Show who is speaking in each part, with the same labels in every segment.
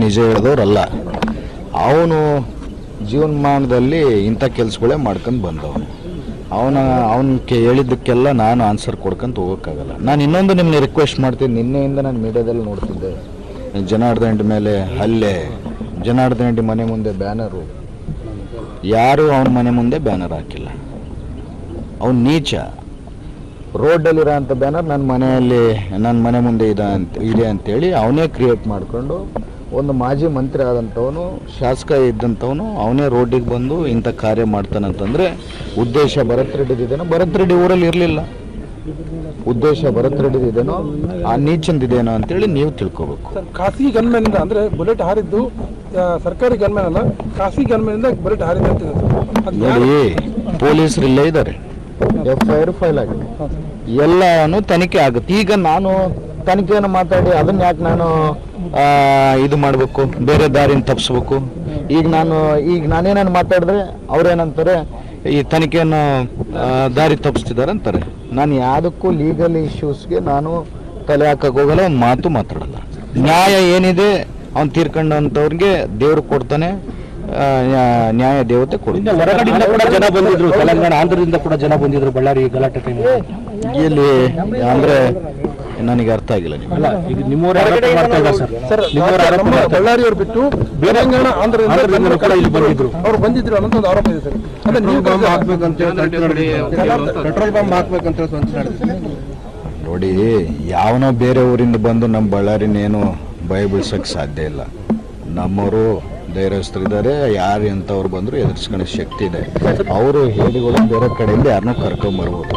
Speaker 1: ನಿಜ ಹೇಳಿದವ್ರಲ್ಲ. ಅವನು ಜೀವನಮಾನದಲ್ಲಿ ಇಂಥ ಕೆಲಸಗಳೇ ಮಾಡ್ಕೊಂಡು ಬಂದವನು. ಅವನ ಅವನಿಗೆ ಹೇಳಿದ್ದಕ್ಕೆಲ್ಲ ನಾನು ಆನ್ಸರ್ ಕೊಡ್ಕೊಂತ ಹೋಗೋಕ್ಕಾಗಲ್ಲ. ನಾನು ಇನ್ನೊಂದು ನಿಮ್ಮನ್ನ ರಿಕ್ವೆಸ್ಟ್ ಮಾಡ್ತೀನಿ. ನಿನ್ನೆಯಿಂದ ನಾನು ಮೀಡಿಯಾದಲ್ಲಿ ನೋಡ್ತಿದ್ದೆ. ಜನಾರ್ದ ರೆಡ್ಡಿ ಮೇಲೆ ಹಲ್ಲೆ, ಜನಾರ್ದನ್ ರೆಡ್ಡಿ ಮನೆ ಮುಂದೆ ಬ್ಯಾನರು. ಯಾರೂ ಅವನ ಮನೆ ಮುಂದೆ ಬ್ಯಾನರ್ ಹಾಕಿಲ್ಲ. ಅವನು ನೀಚ. ರೋಡಲ್ಲಿರೋ ಅಂಥ ಬ್ಯಾನರ್ ನನ್ನ ಮನೆಯಲ್ಲಿ ನನ್ನ ಮನೆ ಮುಂದೆ ಇದೆ ಅಂತ, ಇದೆ ಅಂತೇಳಿ ಅವನೇ ಕ್ರಿಯೇಟ್ ಮಾಡಿಕೊಂಡು ಒಂದು ಮಾಜಿ ಮಂತ್ರಿ ಆದಂಥವನು ಶಾಸಕ ಇದ್ದಂಥವನು ಅವನೇ ರೋಡಿಗೆ ಬಂದು ಇಂಥ ಕಾರ್ಯ ಮಾಡ್ತಾನಂತಂದರೆ ಉದ್ದೇಶ ಭರತ್ ರೆಡ್ಡಿದೇನೋ ಭರತ್ ರೆಡ್ಡಿ ಊರಲ್ಲಿ ಇರಲಿಲ್ಲ. ಉದ್ದೇಶ ಭರತ್ ರೆಡ್ಡಿದೇನೋ ಆ ನೀಚಂದಿದೇನೋ ಅಂತೇಳಿ ನೀವು ತಿಳ್ಕೊಬೇಕು.
Speaker 2: ಖಾಸಗಿ ಗನ್ಮ್ಯಾನ್ ಅಂದರೆ ಅಂದ್ರೆ ಬುಲೆಟ್ ಹಾರಿದ್ದು ಸರ್ಕಾರಿ ಗನ್ಮ್ಯಾನ್ ಅಲ್ಲ ಖಾಸಗಿ ಗನ್ಮ್ಯಾನ್ ಇಂದ ಬುಲೆಟ್ ಹಾರಿದ್ದು ಅಂತಿದೆ ಸರ್. ಅದು ಯಾರು-
Speaker 1: ನೋಡಿ ಪೊಲೀಸರು ಇಲ್ಲೇ ಇದ್ದಾರೆ. ಎಫ್ ಐ ಆರ್ ಫೈಲ್ ಆಗಿದೆ. ಎಲ್ಲಾನು ತನಿಖೆ ಆಗುತ್ತೆ. ಈಗ ನಾನು ತನಿಖೆಯನ್ನು ಮಾತಾಡಿ ಅದನ್ನ ಯಾಕೆ ನಾನು ಇದು ಮಾಡಬೇಕು, ಬೇರೆ ದಾರಿನ ತಪ್ಪಿಸ್ಬೇಕು ಈಗ ನಾನು, ಈಗ ನಾನೇನೇನು ಮಾತಾಡಿದ್ರೆ ಅವ್ರೇನಂತಾರೆ ಈ ತನಿಖೆಯನ್ನು ದಾರಿ ತಪ್ಪಿಸ್ತಿದ್ದಾರೆ ಅಂತಾರೆ. ನಾನು ಯಾವುದಕ್ಕೂ ಲೀಗಲ್ ಇಶ್ಯೂಸ್ಗೆ ನಾನು ತಲೆ ಹಾಕಕ್ಕೆ ಹೋಗಲ್ಲ, ಒಂದು ಮಾತು ಮಾತಾಡಲ್ಲ. ನ್ಯಾಯ ಏನಿದೆ, ಅವ್ನು ತೀರ್ಕೊಂಡಂಥವ್ರಿಗೆ ದೇವ್ರು ಕೊಡ್ತಾನೆ ನ್ಯಾಯ ದೇವತೆ ಕೊಡ್ತಾನೆ.
Speaker 3: ಹೊರಗಡೆಯಿಂದ ಕೂಡ ಜನ ಬಂದಿದ್ರು, ತೆಲಂಗಾಣ, ಆಂಧ್ರದಿಂದ ಕೂಡ ಜನ ಬಂದಿದ್ರು, ಬಳ್ಳಾರಿ ಗಲಾಟೆ ಟೈಮ್
Speaker 1: ಎಲ್ಲಿ ಅಂದ್ರೆ ನನಗೆ ಅರ್ಥ ಆಗಿಲ್ಲ ನೀವು
Speaker 3: ಅಲ್ಲ ಈಗ ನಿಮ್ಮವ್ರ ಆರೋಪ ಮಾಡ್ತಾ ಇದ್ದಾರೆ ಸರ್? ನಿಮ್ಮವ್ರ ಆರೋಪ
Speaker 2: ನಮ್ಮ
Speaker 3: ಮಾಡ್ತಾ ಇದ್ದಾರೆ.
Speaker 2: ಬಳ್ಳಾರಿಯವ್ರು ಬಿಟ್ಟು ಬೇರೆಂಗಾಣ ಆಂಧ್ರದಿಂದ
Speaker 3: ಆಂಧ್ರದಿಂದ ಕೂಡ ಇಲ್ಲಿ ಬಂದಿದ್ರು.
Speaker 2: ಅವ್ರು ಬಂದಿದ್ರು ಅನ್ನೋದು ಒಂದು ಆರೋಪ ಇದೆ ಸರ್. ಅಂದ್ರೆ ನೀವು
Speaker 3: ಪೆಟ್ರೋಲ್ ಬಾಂಬ್ ಹಾಕ್ಬೇಕಂತ
Speaker 1: ನೋಡಿ. ಯಾವನೋ ಬೇರೆ ಊರಿಂದ ಬಂದು ನಮ್ಮ ಬಳ್ಳಾರಿನೇನು ಭಯ ಬಿಡ್ಸಕ್ ಸಾಧ್ಯ ಇಲ್ಲ. ನಮ್ಮವರು ಧೈರ್ಯಸ್ಥರಿದ್ದಾರೆ ಯಾರು ಎಂಥವ್ರು ಬಂದರೂ ಎದುರಿಸ್ಕೊಳ್ಳೋ ಶಕ್ತಿ ಇದೆ. ಅವರು ಹೇಡಿಗಳು ಬೇರೆ ಕಡೆಯಿಂದ ಯಾರನ್ನೂ ಕರ್ಕೊಂಬರ್ಬೋದು.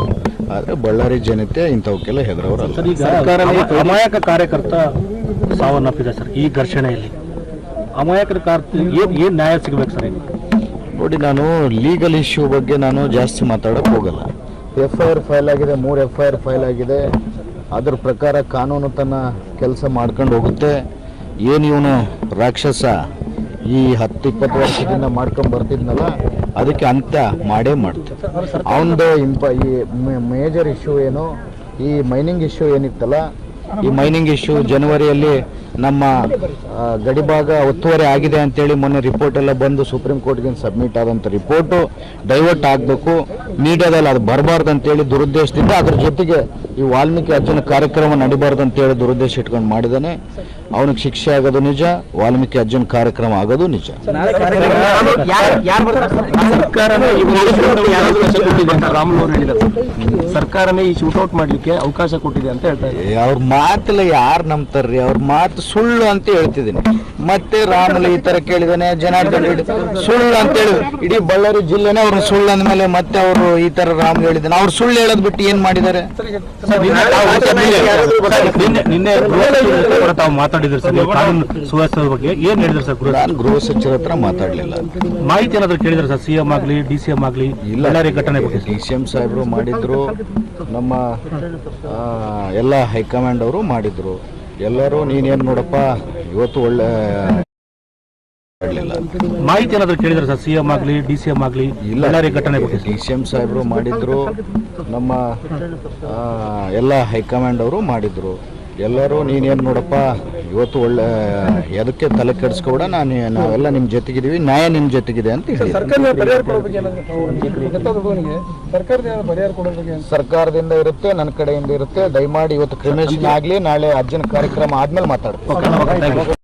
Speaker 1: ಆದರೆ ಬಳ್ಳಾರಿ ಜನತೆ ಇಂಥವಕ್ಕೆಲ್ಲ ಹೆದರವ್ರಲ್ಲ
Speaker 3: ಸರ್ಕಾರ ಅಮಾಯಕ ಕಾರ್ಯಕರ್ತ ಸಾವನ್ನಪ್ಪಿದೆ ಸರ್ ಈ ಘರ್ಷಣೆಯಲ್ಲಿ ಅಮಾಯಕರ ಕಾರ್ಯ ಏನ್ ಏನ್ ನ್ಯಾಯ ಸಿಗಬೇಕು ಸರ್
Speaker 1: ನೋಡಿ ನಾನು ಲೀಗಲ್ ಇಶ್ಯೂ ಬಗ್ಗೆ ನಾನು ಜಾಸ್ತಿ ಮಾತಾಡೋಕೆ ಹೋಗಲ್ಲ. ಎಫ್ ಐ ಆರ್ ಫೈಲ್ ಆಗಿದೆ ಮೂರು ಎಫ್ ಐ ಆರ್ ಫೈಲ್ ಆಗಿದೆ. ಅದ್ರ ಪ್ರಕಾರ ಕಾನೂನು ತನ್ನ ಕೆಲಸ ಮಾಡ್ಕೊಂಡು ಹೋಗುತ್ತೆ. ಏನು ಇವನು ರಾಕ್ಷಸ? ಈ ಹತ್ತು ಇಪ್ಪತ್ತು ವರ್ಷದಿಂದ ಮಾಡ್ಕೊಂಡು ಬರ್ತಿದ್ನಲ್ಲ, ಅದಕ್ಕೆ ಅಂತ್ಯ ಮಾಡೇ ಮಾಡ್ತೀವಿ ಅವನದು ಇಂಪ ಈ ಮೇಜರ್ ಇಶ್ಯೂ ಏನು, ಈ ಮೈನಿಂಗ್ ಇಶ್ಯೂ ಏನಿತ್ತಲ್ಲ, ಈ ಮೈನಿಂಗ್ ಇಶ್ಯೂ ಜನವರಿಯಲ್ಲಿ ನಮ್ಮ ಗಡಿಭಾಗ ಒತ್ತುವರಿ ಆಗಿದೆ ಅಂತೇಳಿ ಮೊನ್ನೆ ರಿಪೋರ್ಟ್ ಎಲ್ಲ ಬಂದು ಸುಪ್ರೀಂ ಕೋರ್ಟ್ಗೆ ಸಬ್ಮಿಟ್ ಆದಂಥ ರಿಪೋರ್ಟು ಡೈವರ್ಟ್ ಆಗಬೇಕು. ಮೀಡಿಯಾದಲ್ಲಿ ಅದು ಬರಬಾರ್ದು ಅಂತೇಳಿ ದುರುದ್ದೇಶದಿಂದ ಅದ್ರ ಜೊತೆಗೆ ಈ ವಾಲ್ಮೀಕಿ ಅರ್ಜುನ ಕಾರ್ಯಕ್ರಮ ನಡಿಬಾರ್ದು ಅಂತೇಳಿ ದುರುದ್ದೇಶ ಇಟ್ಕೊಂಡು ಮಾಡಿದ್ದಾನೆ. ಅವನಿಗೆ ಶಿಕ್ಷೆ ಆಗೋದು ನಿಜ ವಾಲ್ಮೀಕಿ ಅರ್ಜುನ್ ಕಾರ್ಯಕ್ರಮ ಆಗೋದು ನಿಜ.
Speaker 3: ಸರ್ಕಾರನೇ ಈ ಶೂಟ್ ಔಟ್ ಮಾಡ್ಲಿಕ್ಕೆ ಅವಕಾಶ ಕೊಟ್ಟಿದೆ ಅಂತ
Speaker 1: ಹೇಳ್ತಾರೆ ಅವ್ರ ಮಾತಲ್ಲ ಯಾರು ನಂಬ್ತಾರ್ರಿ? ಅವ್ರ ಮಾತು ಸುಳ್ಳು ಅಂತ ಹೇಳ್ತಿದ್ದೀನಿ. ಮತ್ತೆ ರಾಮುಲು ಈ ತರ ಕೇಳಿದಾನೆ ಜನಾರ್ದನ್ ರೆಡ್ಡಿ. ಸುಳ್ಳು ಅಂತ ಹೇಳಿ ಇಡೀ ಬಳ್ಳಾರಿ ಜಿಲ್ಲೆನೇ ಅವ್ರು ಸುಳ್ಳು ಅಂದ್ಮೇಲೆ ಮತ್ತೆ ಅವರು ಈ ತರ ರಾಮ್ ಹೇಳಿದಾನೆ. ಅವ್ರು ಸುಳ್ಳು ಹೇಳೋದ್ ಬಿಟ್ಟು ಏನ್ ಮಾಡಿದ್ದಾರೆ?
Speaker 3: ಮಾತಾಡಿದ್ರು ಸರ್ ಸುವ್ಯವಸ್ಥೆ ಬಗ್ಗೆ. ಏನ್ ಹೇಳಿದ್ರು ಸರ್
Speaker 1: ನಾನು ಗೃಹ ಸಚಿವರ ಹತ್ರ ಮಾತಾಡ್ಲಿಲ್ಲ.
Speaker 3: ಮಾಹಿತಿ ಏನಾದ್ರು ಕೇಳಿದ್ರು ಸರ್ ಸಿಎಂ ಆಗ್ಲಿ ಡಿ ಸಿ ಎಂ ಆಗ್ಲಿ ಬಳ್ಳಾರಿ ಘಟನೆ ಬಗ್ಗೆ?
Speaker 1: ಡಿ ಸಿ ಎಂ ಸಾಹೇಬ್ರು ಮಾಡಿದ್ರು ನಮ್ಮ ಎಲ್ಲ ಹೈಕಮಾಂಡ್ ಅವರು ಮಾಡಿದ್ರು. ಎಲ್ಲರೂ ನೀನೇನು ನೋಡಪ್ಪ ಇವತ್ತು ಒಳ್ಳೆ
Speaker 3: ಮಾಹಿತಿ ಏನಾದ್ರು ಕೇಳಿದ್ರೆ ಸರ್ ಸಿಎಂ ಆಗಲಿ ಡಿ ಸಿ ಎಂ ಆಗಲಿ ಬಳ್ಳಾರಿ ಘಟನೆ
Speaker 1: ಡಿ ಸಿ ಎಂ ಸಾಹೇಬರು ಮಾಡಿದ್ರು ನಮ್ಮ ಎಲ್ಲ ಹೈಕಮಾಂಡ್ ಅವರು ಮಾಡಿದ್ರು. ಎಲ್ಲರೂ ನೀನೇನು ನೋಡಪ್ಪ ಇವತ್ತು ಒಳ್ಳೆ ಎದಕ್ಕೆ ತಲೆ ಕೆಡಿಸ್ಕೊಬೇಡ ನಾನು ನಾವೆಲ್ಲ ನಿಮ್ಮ ಜೊತೆಗಿದ್ದೀವಿ ನ್ಯಾಯ ನಿಮ್ಮ ಜೊತೆಗಿದೆ ಅಂತ ಹೇಳಿ
Speaker 2: ಸರ್ಕಾರದ ಪರಿಹಾರ ಕೊಡೋ ಬಗ್ಗೆ ಏನಾದ್ರು ಗೊತ್ತಾದ ಹುಡುಗನಿಗೆ ಸರ್ಕಾರದ ಪರಿಹಾರ ಕೊಡೋ ಬಗ್ಗೆ ಏನಾದ್ರು?
Speaker 1: ಸರ್ಕಾರದಿಂದ ಇರುತ್ತೆ ನನ್ನ ಕಡೆಯಿಂದ ಇರುತ್ತೆ ದಯಮಾಡಿ ಇವತ್ತು ಕ್ರಿಮಿನೇಷನ್ ಆಗಲಿ ನಾಳೆ ಅಜ್ಜನ ಕಾರ್ಯಕ್ರಮ ಆದ್ಮೇಲೆ ಮಾತಾಡ್ತೀನಿ.